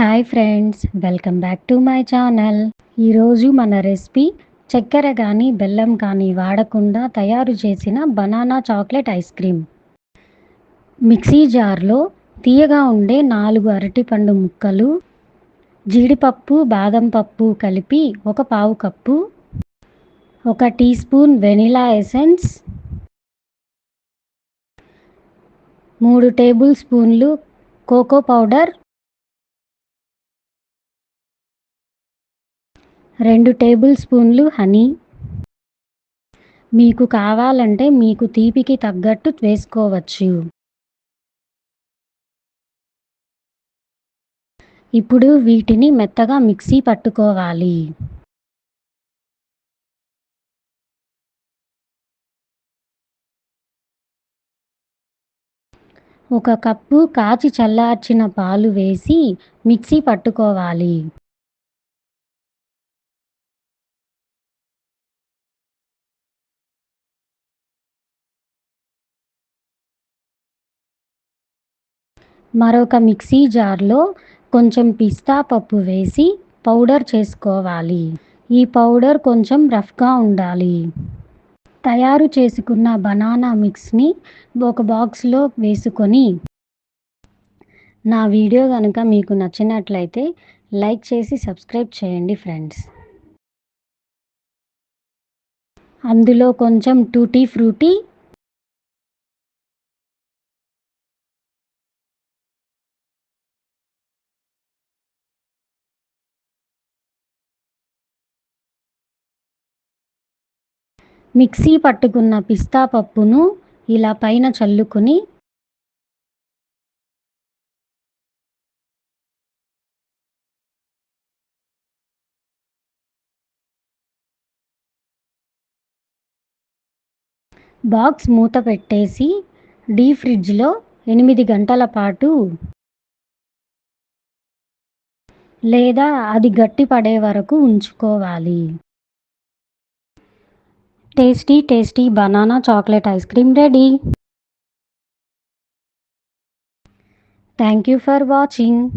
Hi friends welcome back to my channel ఈరోజు మన recipe చక్కెర కానీ బెల్లం కానీ వాడకుండా తయారు చేసిన banana chocolate ice cream mixie జార్లో తీయగా ఉండే నాలుగు అరటిపండు ముక్కలు జీడిపప్పు బాదం పప్పు కలిపి ఒక పావు కప్పు ఒక టీ స్పూన్ వెనిలా ఎసెన్స్ మూడు టేబుల్ స్పూన్లు కోకో పౌడర్ రెండు టేబుల్ స్పూన్లు హనీ మీకు కావాలంటే మీకు తీపికి తగ్గట్టు వేసుకోవచ్చు ఇప్పుడు వీటిని మెత్తగా మిక్సీ పట్టుకోవాలి ఒక కప్పు కాచి చల్లార్చిన పాలు వేసి మిక్సీ పట్టుకోవాలి మరొక మిక్సీ జార్లో కొంచెం పిస్తా పప్పు వేసి పౌడర్ చేసుకోవాలి ఈ పౌడర్ కొంచెం రఫ్గా ఉండాలి తయారు చేసుకున్న బనానా మిక్స్ని ఒక బాక్స్లో వేసుకొని నా వీడియో కనుక మీకు నచ్చినట్లయితే లైక్ చేసి సబ్స్క్రైబ్ చేయండి ఫ్రెండ్స్ అందులో కొంచెం టూటీ ఫ్రూటీ మిక్సీ పట్టుకున్న పిస్తా పప్పును ఇలా పైన చల్లుకుని బాక్స్ మూత పెట్టేసి డీ ఫ్రిడ్జ్లో ఎనిమిది గంటల పాటు లేదా అది గట్టి పడే వరకు ఉంచుకోవాలి Tasty, tasty banana chocolate ice cream ready. Thank you for watching.